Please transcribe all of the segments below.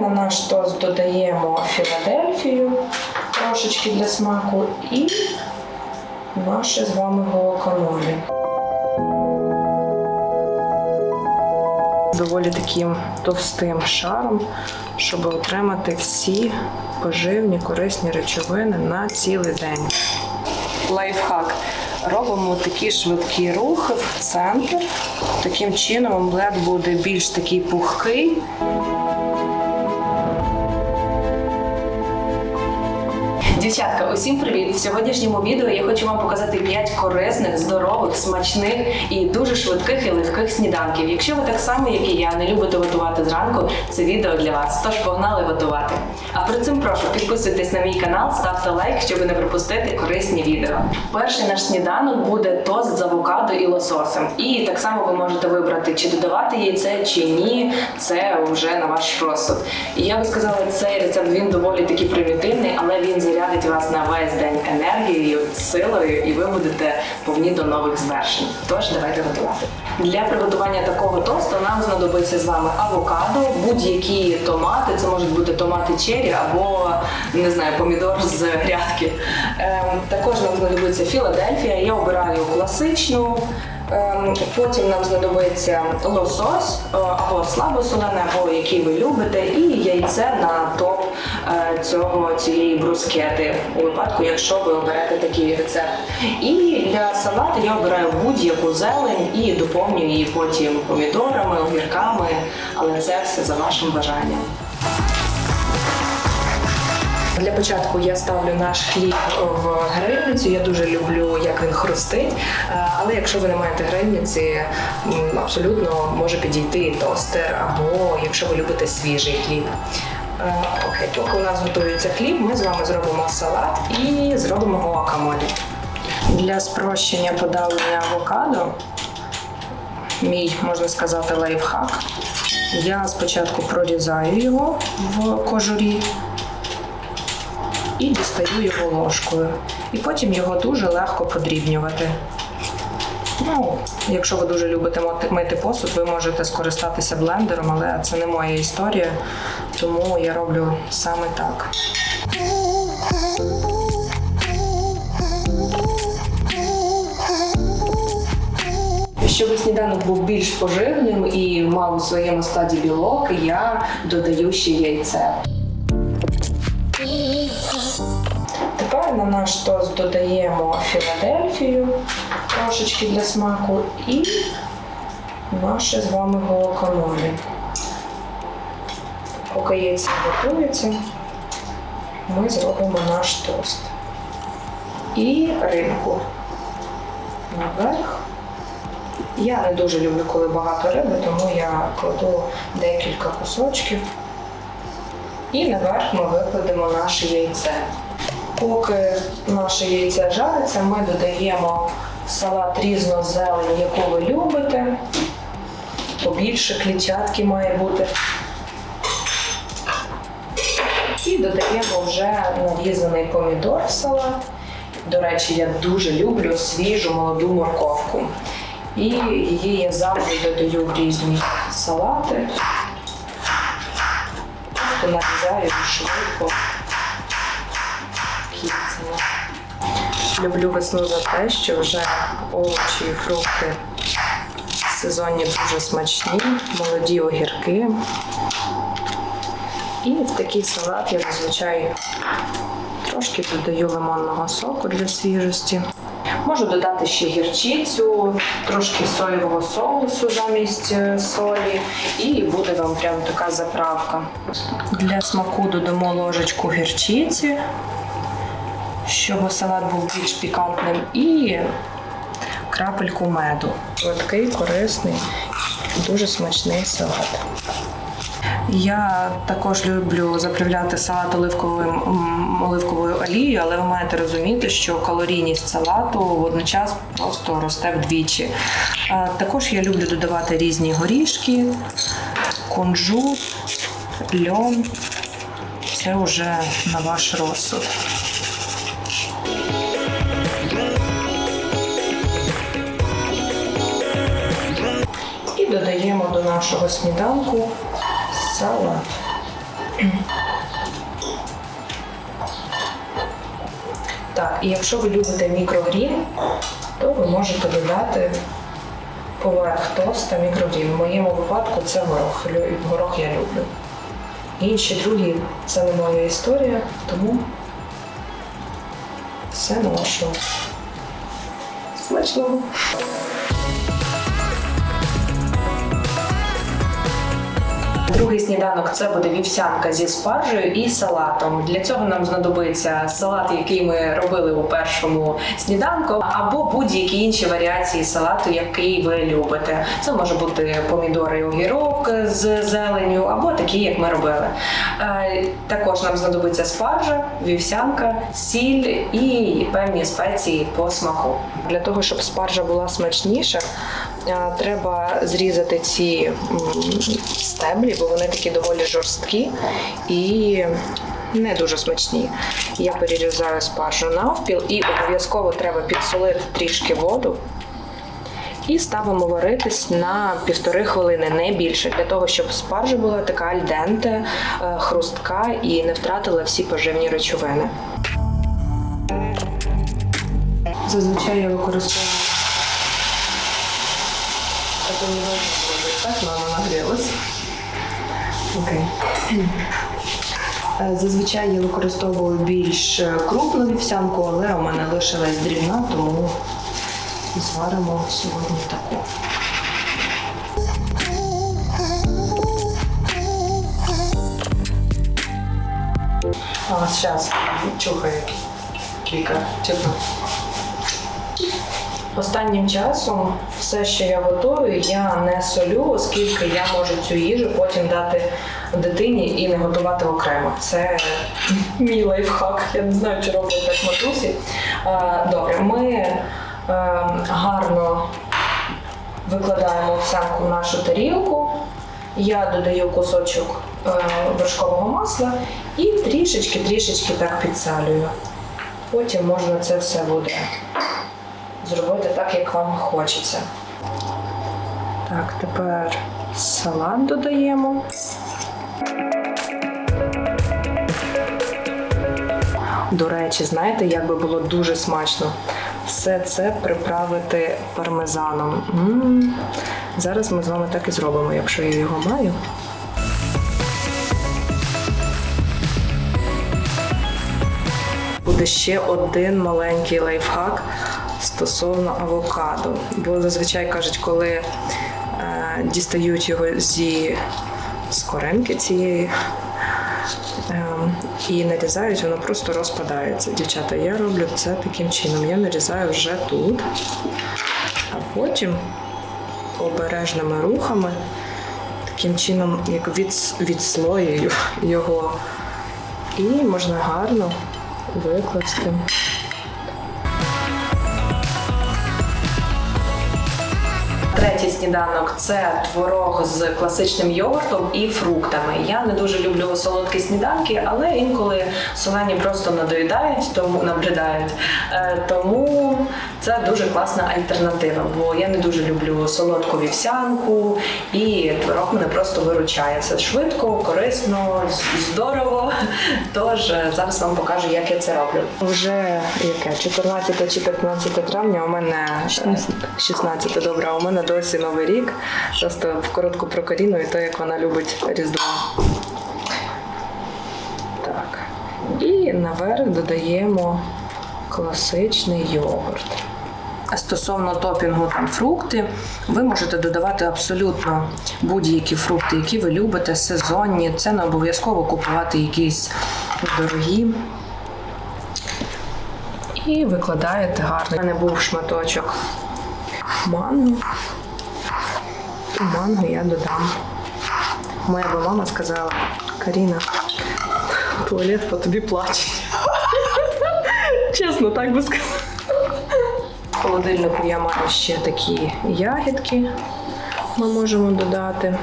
На наш тост додаємо Філадельфію трошечки для смаку і наше з вами гуакамолі. Доволі таким товстим шаром, щоб отримати всі поживні корисні речовини на цілий день. Лайфхак. Робимо такі швидкі рухи в центр. Таким чином омлет буде більш такий пухкий. Дівчатка, усім привіт! В сьогоднішньому відео я хочу вам показати 5 корисних, здорових, смачних і дуже швидких і легких сніданків. Якщо ви так само, як і я, не любите готувати зранку, це відео для вас. Тож погнали готувати. А перед цим прошу підписуйтесь на мій канал, ставте лайк, щоб не пропустити корисні відео. Перший наш сніданок буде тост з авокадо і лососем. І так само ви можете вибрати, чи додавати яйце, чи ні. Це вже на ваш розсуд. І я би сказала, цей рецепт він доволі таки примітивний, але він зарядить вас на весь день енергією, силою, і ви будете повні до нових звершень. Тож давайте готувати. Для приготування такого тосту нам знадобиться з вами авокадо, будь-які томати. Це можуть бути томати чері або не знаю, помідор з грядки. Ем, також нам знадобиться Філадельфія. Я обираю класичну. Ем, Потім нам знадобиться лосось е, або слабосолене, або який ви любите, і яйце на топ е, цього цієї брускети, у випадку, якщо ви оберете такий рецепт. І для салату я обираю будь-яку зелень і доповнюю її потім помідорами, огірками, але це все за вашим бажанням. Для початку я ставлю наш хліб в грильницю. Я дуже люблю, як він хрустить. Е, Але якщо ви не маєте грильниці, абсолютно може підійти тостер, або якщо ви любите свіжий хліб. Е, Окей, поки у нас готується хліб, ми з вами зробимо салат і зробимо гуакамолі. Для спрощення подавлення авокадо, мій можна сказати лайфхак. Я спочатку прорізаю його в кожурі і дістаю його ложкою. І потім його дуже легко подрібнювати. Ну, якщо ви дуже любите мити посуд, ви можете скористатися блендером, але це не моя історія, тому я роблю саме так. Щоб сніданок був більш поживним і мав у своєму складі білок, я додаю ще яйце. На наш тост додаємо Філадельфію трошечки для смаку і наше з вами гуакамолі. Поки яйця готуються, ми зробимо наш тост. І рибку наверх. Я не дуже люблю, коли багато риби, тому я кладу декілька кусочків. І наверх ми викладемо наше яйце. Поки наше яйце жариться, ми додаємо салат різну зелень, яку ви любите. Побільше клітчатки має бути. І додаємо вже нарізаний помідор в салат. До речі, я дуже люблю свіжу молоду морковку. І її я завжди додаю в різні салати. Просто нарізаю швидко. Кільцями. Люблю весну за те, що вже овочі і фрукти сезонні дуже смачні, молоді огірки. І в такий салат я зазвичай трошки додаю лимонного соку для свіжості. Можу додати ще гірчицю, трошки соєвого соусу замість е, солі, і буде вам прям така заправка. Для смаку додамо ложечку гірчиці, щоб салат був більш пікантним, і крапельку меду. Легкий, корисний, дуже смачний салат. Я також люблю заправляти салат оливковим, оливковою олією, але ви маєте розуміти, що калорійність салату водночас просто росте вдвічі. Також я люблю додавати різні горішки, кунжут, льон. Це вже на ваш розсуд. Нашого сніданку салат. Так, і якщо ви любите мікрогрін, то ви можете додати поверх тоста мікрогрін. В моєму випадку це горох. Горох я люблю. Інші другі це не моя історія, тому все на вашу смачного. Другий сніданок це буде вівсянка зі спаржею і салатом. Для цього нам знадобиться салат, який ми робили у першому сніданку, або будь-які інші варіації салату, який ви любите. Це може бути помідори огірок з зеленю, або такі, як ми робили. Е, Також нам знадобиться спаржа, вівсянка, сіль і певні спеції по смаку. Для того, щоб спаржа була смачніша, треба зрізати ці стеблі, бо вони такі доволі жорсткі і не дуже смачні. Я перерізаю спаржу навпіл і обов'язково треба підсолити трішки воду. І ставимо варитись на півтори хвилини, не більше, для того, щоб спаржа була така альденте, е, хрустка і не втратила всі поживні речовини. Зазвичай я використовую таку невелику воду. Так, мама нагрілась. Окей. Е, Зазвичай я використовую більш е, крупну вівсянку, але у мене лишилась дрібна, тому зваримо сьогодні таку. А, зараз чухає кілька чесно. Останнім часом все, що я готую, я не солю, оскільки я можу цю їжу потім дати дитині і не готувати окремо. Це мій лайфхак. Я не знаю, чи роблять так матусі. Добре, ми е, гарно викладаємо овсянку в нашу тарілку. Я додаю кусочок е, вершкового масла і трішечки-трішечки так підсалюю. Потім можна це все буде зробити так, як вам хочеться. Так, тепер салат додаємо. До речі, знаєте, як би було дуже смачно все це приправити пармезаном. м Зараз ми з вами так і зробимо, якщо я його маю. Буде ще один маленький лайфхак стосовно авокадо. Бо зазвичай кажуть, коли е, дістають його зі з коренки цієї ем, і нарізають, воно просто розпадається. Дівчата, я роблю це таким чином. Я нарізаю вже тут, а потім обережними рухами, таким чином, як від, відслоюю його, і можна гарно викласти. Третій сніданок це творог з класичним йогуртом і фруктами. Я не дуже люблю солодкі сніданки, але інколи солені просто надоїдають, тому набридають. Е, Тому це дуже класна альтернатива, бо я не дуже люблю солодку вівсянку, і творог мене просто виручає. Це швидко, корисно, здорово. Тож е, зараз вам покажу, як я це роблю. Вже яке 14 чи 15 травня у мене 16, 16 добре, у мене досі новий рік. Просто коротко про Каріну і те, як вона любить Різдво. Так. І наверх додаємо класичний йогурт. Стосовно топінгу там фрукти, ви можете додавати абсолютно будь-які фрукти, які ви любите, сезонні. Це не обов'язково купувати якісь дорогі. І викладаєте гарно. У мене був шматочок манго. І манго я додам. Моя би мама сказала: Каріна, туалет по тобі плаче. Чесно, так би сказала. В холодильнику я маю ще такі ягідки. Ми можемо додати.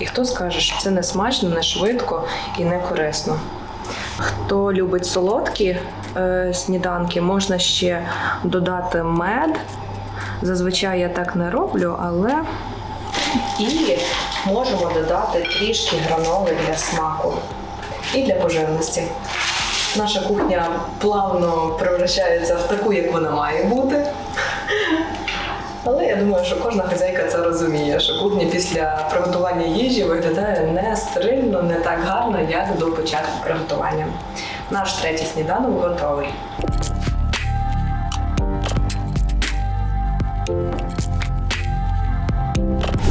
І хто скаже, що це не смачно, не швидко і не корисно. Хто любить солодкі е, сніданки, можна ще додати мед. Зазвичай я так не роблю, але І можемо додати трішки граноли для смаку і для поживності. Наша кухня плавно превращається в таку, як вона має бути. Але я думаю, що кожна хазяйка це розуміє, що кухня після приготування їжі виглядає не стерильно, не так гарно, як до початку приготування. Наш третій сніданок готовий.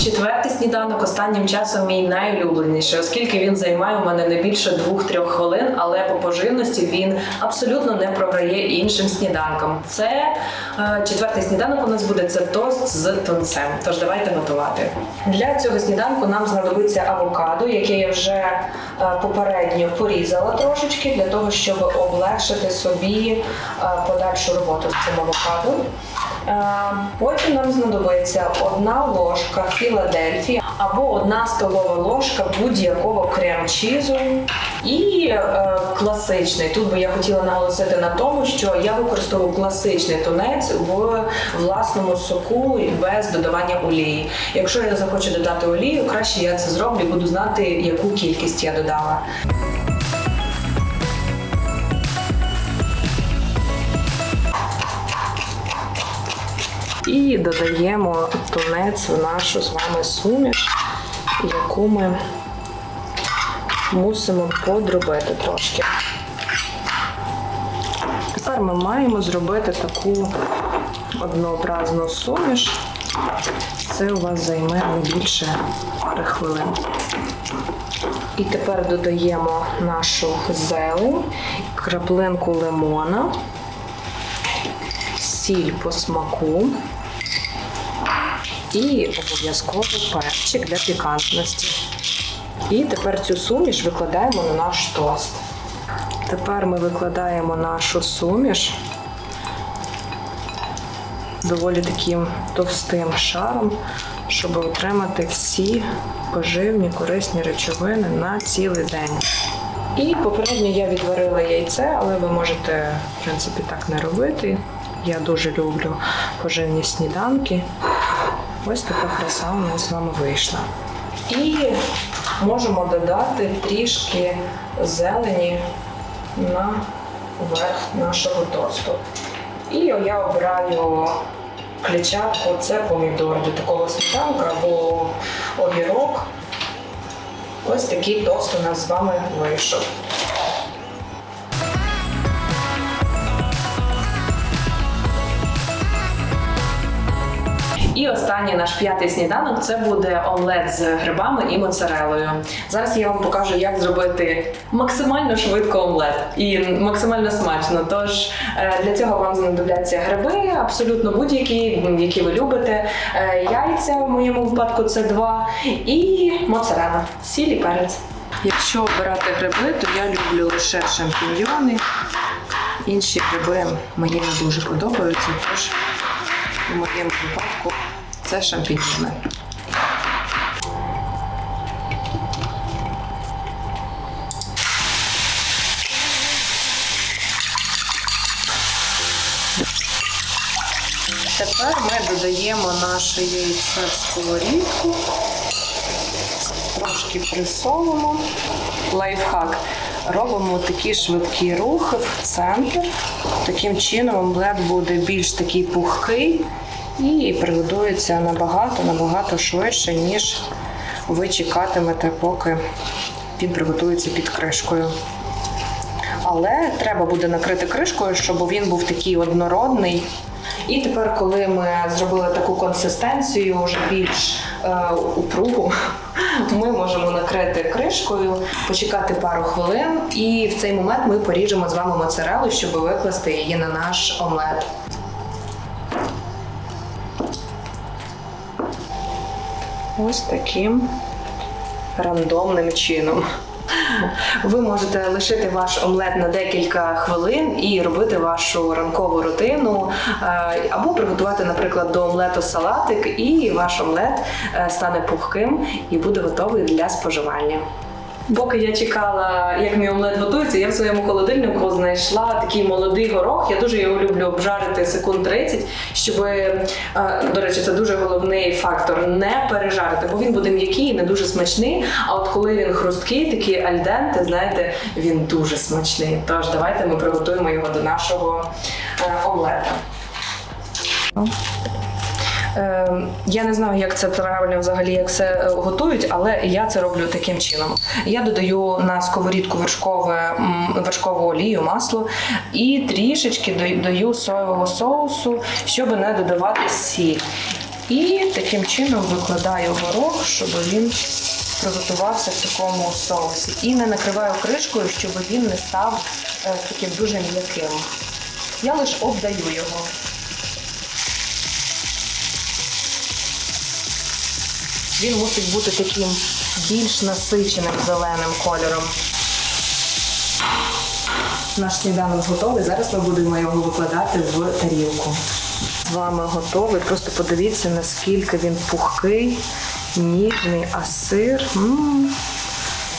Четвертий сніданок останнім часом мій найулюбленіший, оскільки він займає у мене не більше 2-3 хвилин, але по поживності він абсолютно не програє іншим сніданкам. Це е, четвертий сніданок у нас буде це тост з тунцем. Тож давайте готувати. Для цього сніданку нам знадобиться авокадо, яке я вже е, попередньо порізала трошечки для того, щоб облегшити собі е, подальшу роботу з цим авокадо. Е, Потім нам знадобиться одна ложка Філадельфії або одна столова ложка будь-якого крем-чізу і е, класичний. Тут би я хотіла наголосити на тому, що я використовую класичний тунець в власному соку без додавання олії. Якщо я захочу додати олію, краще я це зроблю, буду знати, яку кількість я додала. І додаємо тунець в нашу з вами суміш, яку ми мусимо подробити трошки. Тепер ми маємо зробити таку однообразну суміш. Це у вас займе не більше хвилин. І тепер додаємо нашу зелень, краплинку лимона, сіль по смаку і обов'язково перчик для пікантності. І тепер цю суміш викладаємо на наш тост. Тепер ми викладаємо нашу суміш доволі таким товстим шаром, щоб отримати всі поживні корисні речовини на цілий день. І попередньо я відварила яйце, але ви можете, в принципі, так не робити. Я дуже люблю поживні сніданки. Ось така краса у нас з вами вийшла. І можемо додати трішки зелені на верх нашого тосту. І я обираю клітчатку, це помідор до такого сніданка або огірок. Ось такий тост у нас з вами вийшов. І останній наш п'ятий сніданок це буде омлет з грибами і моцарелою. Зараз я вам покажу, як зробити максимально швидко омлет і максимально смачно. Тож е, для цього вам знадобляться гриби, абсолютно будь-які, які ви любите. Е, Яйця в моєму випадку це два, і моцарела, сіль і перець. Якщо обирати гриби, то я люблю лише шампіньйони. Інші гриби мені не дуже подобаються, тож в моєму випадку це шампіньйони. Тепер ми додаємо наше яйце в сковорідку трошки присолимо. Лайфхак. Робимо такі швидкі рухи в центр. Таким чином омлет буде більш такий пухкий і приготується набагато, набагато швидше, ніж ви чекатимете, поки він приготується під кришкою. Але треба буде накрити кришкою, щоб він був такий однородний. І тепер, коли ми зробили таку консистенцію, вже більш е, упругу, ми можемо накрити кришкою, почекати пару хвилин, і в цей момент ми поріжемо з вами моцарелу, щоб викласти її на наш омлет. Ось таким рандомним чином. Ви можете лишити ваш омлет на декілька хвилин і робити вашу ранкову рутину, е, або приготувати, наприклад, до омлету салатик, і ваш омлет е, стане пухким і буде готовий для споживання. Поки я чекала, як мій омлет готується, я в своєму холодильнику знайшла такий молодий горох. Я дуже його люблю обжарити секунд 30, щоб, е, до речі, це дуже головний фактор не пережарити, бо він буде м'який і не дуже смачний. А от коли він хрусткий, такий альденте, знаєте, він дуже смачний. Тож давайте ми приготуємо його до нашого е, омлета. Е, я не знаю, як це правильно взагалі, як це е, готують, але я це роблю таким чином. Я додаю на сковорідку вершкове, вершкову олію, масло і трішечки дой- даю соєвого соусу, щоб не додавати сіль. І таким чином викладаю горох, щоб він приготувався в такому соусі. І не накриваю кришкою, щоб він не став е, таким дуже м'яким. Я лише обдаю його. Він мусить бути таким більш насиченим зеленим кольором. Наш сніданок готовий. Зараз ми будемо його викладати в тарілку. З вами готовий. Просто подивіться, наскільки він пухкий, ніжний, а сир. м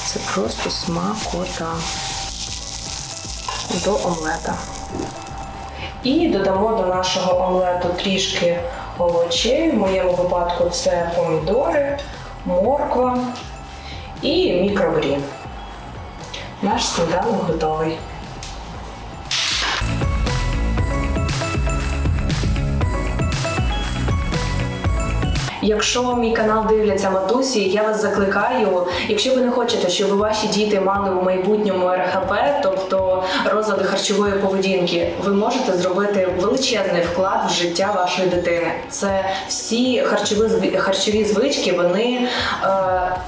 це просто смакота до омлета. І додамо до нашого омлету трішки овочей. В моєму випадку це помідори, морква і мікрогрін. Наш сніданок готовий. Якщо мій канал дивляться матусі, я вас закликаю, якщо ви не хочете, щоб ваші діти мали у майбутньому РХП, тобто розлади харчової поведінки, ви можете зробити величезний вклад в життя вашої дитини. Це всі харчові харчові звички, вони е,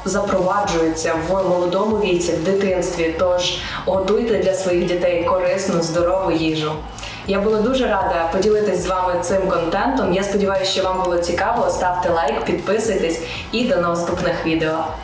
запроваджуються в молодому віці, в дитинстві. Тож готуйте для своїх дітей корисну, здорову їжу. Я була дуже рада поділитись з вами цим контентом. Я сподіваюся, що вам було цікаво. Ставте лайк, підписуйтесь і до наступних відео.